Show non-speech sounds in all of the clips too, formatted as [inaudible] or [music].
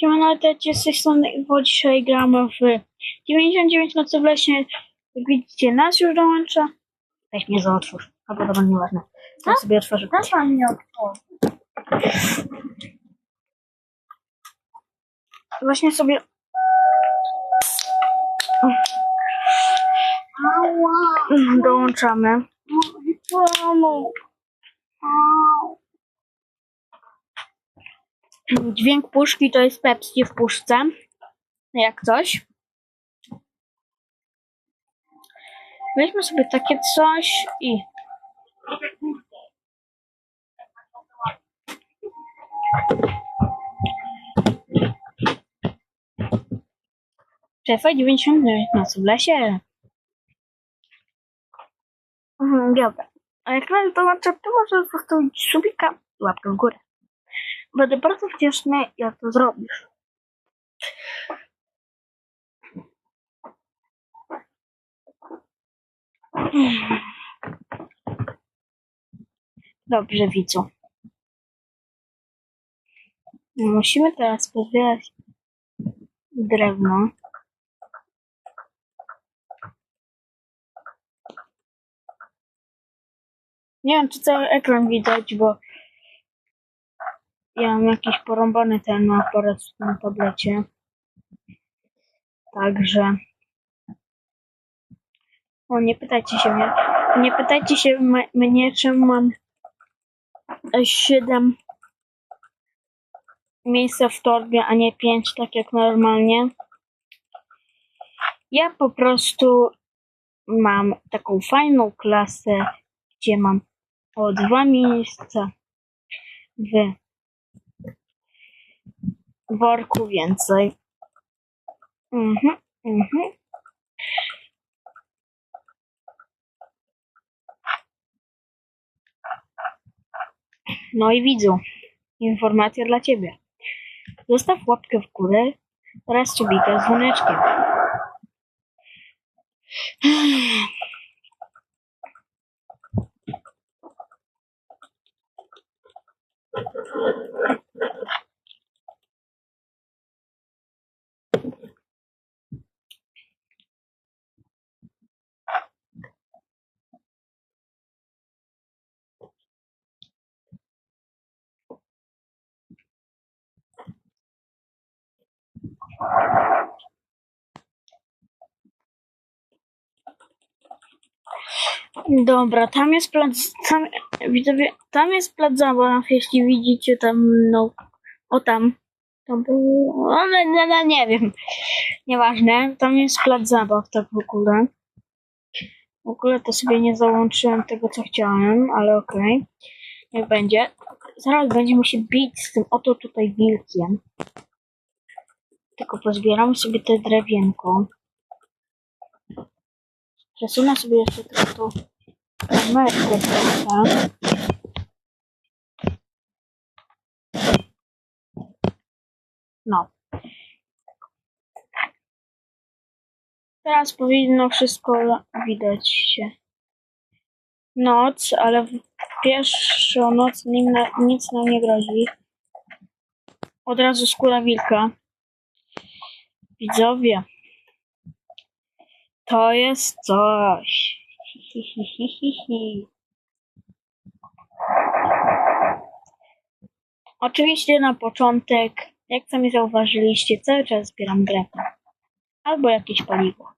Siemano, lecie z tej strony, bo dzisiaj gramy w 99 nocy w lesie. Jak widzicie, nas już dołącza. Weź mnie za otwórz, albo dobra, nieważne. Ja Co? sobie otworzę. Co pan mi otworzy? Właśnie sobie... Ała! dołączamy. Dźwięk puszki to jest Pepsi w puszce. Jak coś. Weźmy sobie takie coś i... Szefa 99 nocy w lesie. Mhm, dobra. A jak ktoś dołącza, to możesz zostawić subika łapkę w górę. Będę bardzo wdzięczny, jak to zrobisz. Dobrze, widzu. Musimy teraz pozbierać drewno. Nie wiem, czy cały ekran widać, bo ja mam jakiś porąbany ten aparat na tablecie. Także. O, nie pytajcie się mnie. Nie pytajcie się mnie, czemu mam 7 miejsca w torbie, a nie 5, tak jak normalnie. Ja po prostu mam taką fajną klasę, gdzie mam o dwa miejsca w worku więcej. Mhm, mhm. No i widzu, informacja dla Ciebie. Zostaw łapkę w górę oraz subika z dzwoneczkiem. Dobra, tam jest plac, tam, widzowie, tam jest plac zabaw, jeśli widzicie tam, no, o tam, tam było, ale nie, nie, nie wiem, nieważne, tam jest plac zabaw, tak w ogóle. W ogóle to sobie nie załączyłem tego, co chciałem, ale okej, niech będzie. Zaraz będziemy się bić z tym oto tutaj wilkiem. Tylko pozbieramy sobie te drewienko. Przesunę sobie jeszcze trochę tą kamerkę trochę. No. Teraz powinno wszystko widać się. Noc, ale w pierwszą noc nic nam nie grozi. Od razu skóra wilka. Widzowie. To jest coś. Oczywiście na początek, jak sami zauważyliście, cały czas zbieram drewno. Albo jakieś paliwo.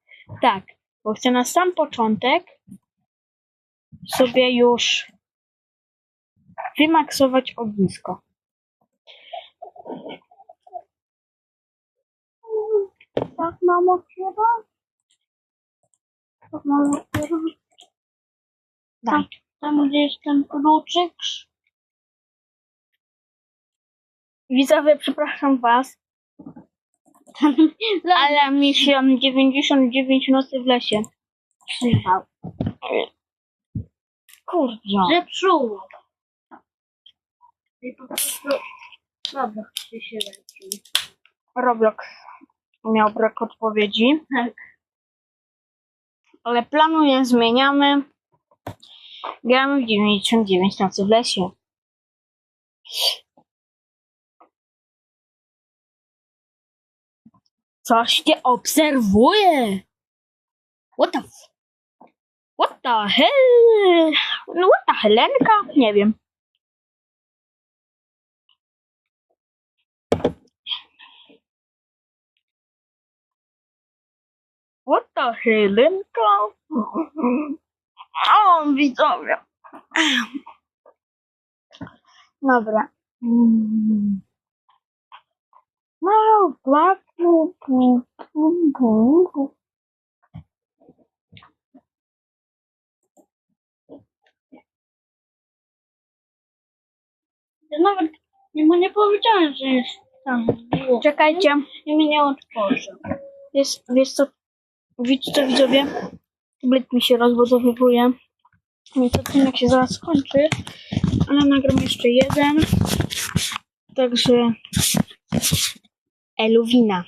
Tak, bo chcę na sam początek sobie już wymaksować ognisko. Tak, mamo, trzeba? Daj. Tam gdzie jest ten kluczyk? Widzowie, przepraszam was, [laughs] ale mi się 99 nocy w lesie. Przyjechał. Kurde. Zepsuło. I po prostu... Dobra, się leci. Roblox miał brak odpowiedzi. [laughs] Ale planuję zmieniamy. Gramy w 99 nocy w lesie. Coś cię obserwuje. What the. What the hell? No what the Helenka? Nie wiem. What the Helenka? O, widzowie. Dobra. No, pu, pu, pu, pu, pu. Ja nawet nie, mu nie powiedziałem, że jest tam było. Czekajcie. I mnie nie otworzył. Jest, wiesz co, widzicie widzowie? Tablet mi się rozbudowywuje. Więc odcinek się zaraz skończy. Ale nagram jeszcze jeden. Także Eluwina.